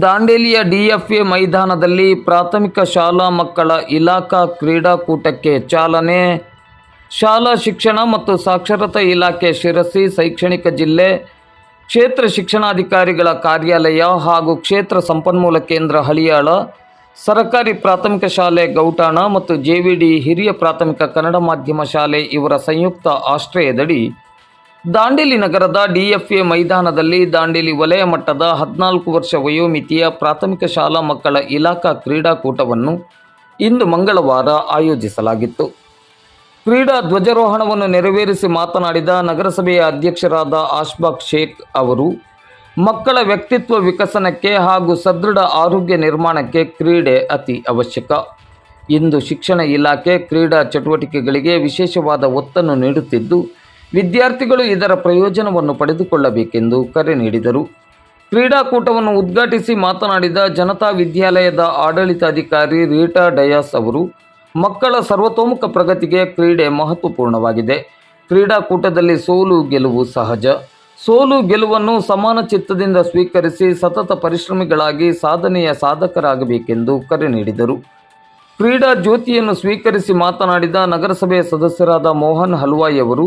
ದಾಂಡೇಲಿಯ ಡಿಎಫ್ಎ ಮೈದಾನದಲ್ಲಿ ಪ್ರಾಥಮಿಕ ಶಾಲಾ ಮಕ್ಕಳ ಇಲಾಖಾ ಕ್ರೀಡಾಕೂಟಕ್ಕೆ ಚಾಲನೆ. ಶಾಲಾ ಶಿಕ್ಷಣ ಮತ್ತು ಸಾಕ್ಷರತಾ ಇಲಾಖೆ ಶಿರಸಿ, ಶೈಕ್ಷಣಿಕ ಜಿಲ್ಲೆ, ಕ್ಷೇತ್ರ ಶಿಕ್ಷಣಾಧಿಕಾರಿಗಳ ಕಾರ್ಯಾಲಯ ಹಾಗೂ ಕ್ಷೇತ್ರ ಸಂಪನ್ಮೂಲ ಕೇಂದ್ರ ಹಳಿಯಾಳ, ಸರಕಾರಿ ಪ್ರಾಥಮಿಕ ಶಾಲೆ ಗೌಟಾಣ ಮತ್ತು ಜೆವಿಡಿ ಹಿರಿಯ ಪ್ರಾಥಮಿಕ ಕನ್ನಡ ಮಾಧ್ಯಮ ಶಾಲೆ ಇವರ ಸಂಯುಕ್ತ ಆಶ್ರಯದಡಿ ದಾಂಡೇಲಿ ನಗರದ ಡಿಎಫ್ಎ ಮೈದಾನದಲ್ಲಿ ದಾಂಡೇಲಿ ವಲಯ ಮಟ್ಟದ ಹದಿನಾಲ್ಕು ವರ್ಷ ವಯೋಮಿತಿಯ ಪ್ರಾಥಮಿಕ ಶಾಲಾ ಮಕ್ಕಳ ಇಲಾಖಾ ಕ್ರೀಡಾಕೂಟವನ್ನು ಇಂದು ಮಂಗಳವಾರ ಆಯೋಜಿಸಲಾಗಿತ್ತು. ಕ್ರೀಡಾ ಧ್ವಜಾರೋಹಣವನ್ನು ನೆರವೇರಿಸಿ ಮಾತನಾಡಿದ ನಗರಸಭೆಯ ಅಧ್ಯಕ್ಷರಾದ ಆಶ್ಬಾಕ್ ಶೇಖ್ ಅವರು, ಮಕ್ಕಳ ವ್ಯಕ್ತಿತ್ವ ವಿಕಸನಕ್ಕೆ ಹಾಗೂ ಸದೃಢ ಆರೋಗ್ಯ ನಿರ್ಮಾಣಕ್ಕೆ ಕ್ರೀಡೆ ಅತಿ ಅವಶ್ಯಕ. ಇಂದು ಶಿಕ್ಷಣ ಇಲಾಖೆ ಕ್ರೀಡಾ ಚಟುವಟಿಕೆಗಳಿಗೆ ವಿಶೇಷವಾದ ಒತ್ತನ್ನು ನೀಡುತ್ತಿದ್ದು ವಿದ್ಯಾರ್ಥಿಗಳು ಇದರ ಪ್ರಯೋಜನವನ್ನು ಪಡೆದುಕೊಳ್ಳಬೇಕೆಂದು ಕರೆ ನೀಡಿದರು. ಕ್ರೀಡಾಕೂಟವನ್ನು ಉದ್ಘಾಟಿಸಿ ಮಾತನಾಡಿದ ಜನತಾ ವಿದ್ಯಾಲಯದ ಆಡಳಿತಾಧಿಕಾರಿ ರೀಟಾ ಡಯಾಸ್ ಅವರು, ಮಕ್ಕಳ ಸರ್ವತೋಮುಖ ಪ್ರಗತಿಗೆ ಕ್ರೀಡೆ ಮಹತ್ವಪೂರ್ಣವಾಗಿದೆ. ಕ್ರೀಡಾಕೂಟದಲ್ಲಿ ಸೋಲು ಗೆಲುವು ಸಹಜ. ಸೋಲು ಗೆಲುವನ್ನು ಸಮಾನ ಚಿತ್ತದಿಂದ ಸ್ವೀಕರಿಸಿ ಸತತ ಪರಿಶ್ರಮಿಗಳಾಗಿ ಸಾಧನೆಯ ಸಾಧಕರಾಗಬೇಕೆಂದು ಕರೆ ನೀಡಿದರು. ಕ್ರೀಡಾ ಜ್ಯೋತಿಯನ್ನು ಸ್ವೀಕರಿಸಿ ಮಾತನಾಡಿದ ನಗರಸಭೆಯ ಸದಸ್ಯರಾದ ಮೋಹನ್ ಹಲ್ವಾಯಿ ಅವರು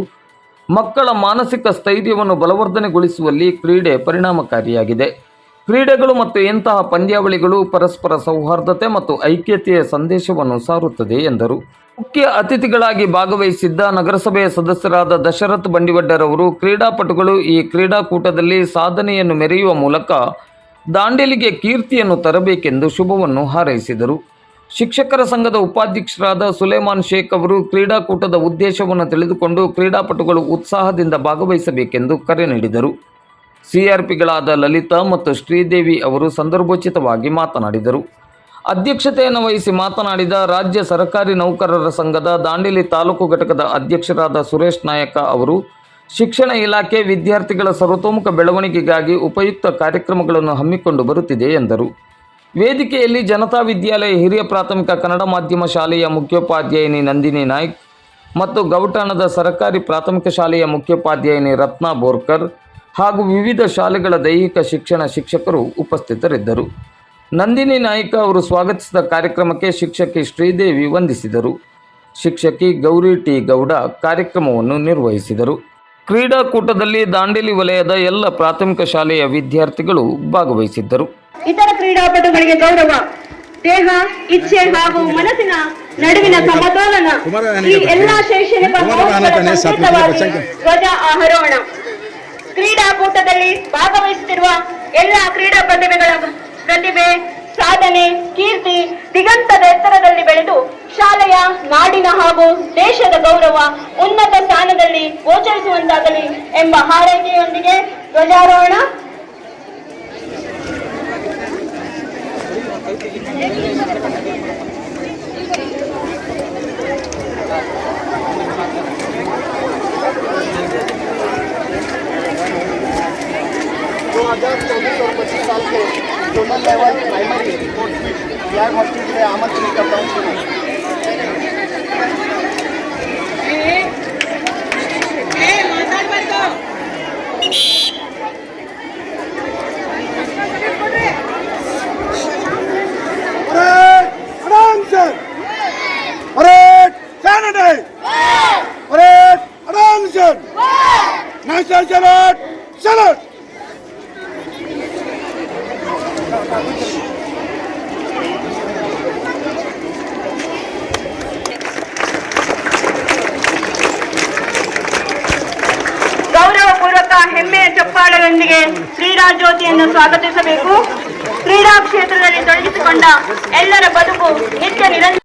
ಮಕ್ಕಳ ಮಾನಸಿಕ ಸ್ಥೈರ್ಯವನ್ನು ಬಲವರ್ಧನೆಗೊಳಿಸುವಲ್ಲಿ ಕ್ರೀಡೆ ಪರಿಣಾಮಕಾರಿಯಾಗಿದೆ. ಕ್ರೀಡೆಗಳು ಮತ್ತು ಇಂತಹ ಪಂದ್ಯಾವಳಿಗಳು ಪರಸ್ಪರ ಸೌಹಾರ್ದತೆ ಮತ್ತು ಐಕ್ಯತೆಯ ಸಂದೇಶವನ್ನು ಸಾರುತ್ತದೆ, ಎಂದರು. ಮುಖ್ಯ ಅತಿಥಿಗಳಾಗಿ ಭಾಗವಹಿಸಿದ್ದ ನಗರಸಭೆಯ ಸದಸ್ಯರಾದ ದಶರಥ್ ಬಂಡಿವಡ್ಡರವರು ಕ್ರೀಡಾಪಟುಗಳು ಈ ಕ್ರೀಡಾಕೂಟದಲ್ಲಿ ಸಾಧನೆಯನ್ನು ಮೆರೆಯುವ ಮೂಲಕ ದಾಂಡೇಲಿಗೆ ಕೀರ್ತಿಯನ್ನು ತರಬೇಕೆಂದು ಶುಭವನ್ನು ಹಾರೈಸಿದರು. ಶಿಕ್ಷಕರ ಸಂಘದ ಉಪಾಧ್ಯಕ್ಷರಾದ ಸುಲೇಮಾನ್ ಶೇಖ್ ಅವರು ಕ್ರೀಡಾಕೂಟದ ಉದ್ದೇಶವನ್ನು ತಿಳಿದುಕೊಂಡು ಕ್ರೀಡಾಪಟುಗಳು ಉತ್ಸಾಹದಿಂದ ಭಾಗವಹಿಸಬೇಕೆಂದು ಕರೆ ನೀಡಿದರು. ಸಿಆರ್ಪಿಗಳಾದ ಲಲಿತಾ ಮತ್ತು ಶ್ರೀದೇವಿ ಅವರು ಸಂದರ್ಭೋಚಿತವಾಗಿ ಮಾತನಾಡಿದರು. ಅಧ್ಯಕ್ಷತೆಯನ್ನು ವಹಿಸಿ ಮಾತನಾಡಿದ ರಾಜ್ಯ ಸರ್ಕಾರಿ ನೌಕರರ ಸಂಘದ ದಾಂಡೇಲಿ ತಾಲೂಕು ಘಟಕದ ಅಧ್ಯಕ್ಷರಾದ ಸುರೇಶ್ ನಾಯಕ ಅವರು, ಶಿಕ್ಷಣ ಇಲಾಖೆ ವಿದ್ಯಾರ್ಥಿಗಳ ಸರ್ವತೋಮುಖ ಬೆಳವಣಿಗೆಗಾಗಿ ಉಪಯುಕ್ತ ಕಾರ್ಯಕ್ರಮಗಳನ್ನು ಹಮ್ಮಿಕೊಂಡು ಬರುತ್ತಿದೆ ಎಂದರು. ವೇದಿಕೆಯಲ್ಲಿ ಜನತಾ ವಿದ್ಯಾಲಯ ಹಿರಿಯ ಪ್ರಾಥಮಿಕ ಕನ್ನಡ ಮಾಧ್ಯಮ ಶಾಲೆಯ ಮುಖ್ಯೋಪಾಧ್ಯಾಯಿನಿ ನಂದಿನಿ ನಾಯ್ಕ್ ಮತ್ತು ಗೌಟಾಣದ ಸರ್ಕಾರಿ ಪ್ರಾಥಮಿಕ ಶಾಲೆಯ ಮುಖ್ಯೋಪಾಧ್ಯಾಯಿನಿ ರತ್ನಾ ಬೋರ್ಕರ್ ಹಾಗೂ ವಿವಿಧ ಶಾಲೆಗಳ ದೈಹಿಕ ಶಿಕ್ಷಣ ಶಿಕ್ಷಕರು ಉಪಸ್ಥಿತರಿದ್ದರು. ನಂದಿನಿ ನಾಯ್ಕ ಅವರು ಸ್ವಾಗತಿಸಿದ ಕಾರ್ಯಕ್ರಮಕ್ಕೆ ಶಿಕ್ಷಕಿ ಶ್ರೀದೇವಿ ವಂದಿಸಿದರು. ಶಿಕ್ಷಕಿ ಗೌರಿ ಟಿ ಗೌಡ ಕಾರ್ಯಕ್ರಮವನ್ನು ನಿರ್ವಹಿಸಿದರು. ಕ್ರೀಡಾಕೂಟದಲ್ಲಿ ದಾಂಡೇಲಿ ವಲಯದ ಎಲ್ಲ ಪ್ರಾಥಮಿಕ ಶಾಲೆಯ ವಿದ್ಯಾರ್ಥಿಗಳು ಭಾಗವಹಿಸಿದ್ದರು. ಇತರ ಕ್ರೀಡಾಪಟುಗಳಿಗೆ ಗೌರವ ದೇಹ ಇಚ್ಛೆ ಹಾಗೂ ಮನಸ್ಸಿನ ನಡುವಿನ ಸಮತೋಲನ ಈ ಎಲ್ಲಾ ಶೈಕ್ಷಣಿಕ ಧ್ವಜ ಆರೋಹಣ. ಕ್ರೀಡಾಕೂಟದಲ್ಲಿ ಭಾಗವಹಿಸುತ್ತಿರುವ ಎಲ್ಲಾ ಕ್ರೀಡಾ ಪ್ರತಿಭೆಗಳ ಪ್ರತಿಭೆ ಸಾಧನೆ ಕೀರ್ತಿ ದಿಗಂತದ ಎತ್ತರದಲ್ಲಿ ಬೆಳೆದು ಶಾಲೆಯ ನಾಡಿನ ಹಾಗೂ ದೇಶದ ಗೌರವ ಉನ್ನತ ಸ್ಥಾನದಲ್ಲಿ ಗೋಚರಿಸುವಂತಾಗಲಿ ಎಂಬ ಹಾರೈಕೆಯೊಂದಿಗೆ ಧ್ವಜಾರೋಹಣ दो हज़ार चौबीस और पच्चीस साल के जोनल लेवल प्राइमरी स्पोर्ट्स में बिहार हॉस्पिटल में आमंत्रित करता हूँ National salute! Salute! ಗೌರವಪೂರ್ವಕ ಹೆಮ್ಮೆಯ ಚಪ್ಪಾಳರೊಂದಿಗೆ ಕ್ರೀಡಾ ಜ್ಯೋತಿಯನ್ನು ಸ್ವಾಗತಿಸಬೇಕು ಕ್ರೀಡಾ ಕ್ಷೇತ್ರದಲ್ಲಿ ತೊಡಗಿಸಿಕೊಂಡ ಎಲ್ಲರ ಬದುಕು ನಿತ್ಯ ನಿರಂತರ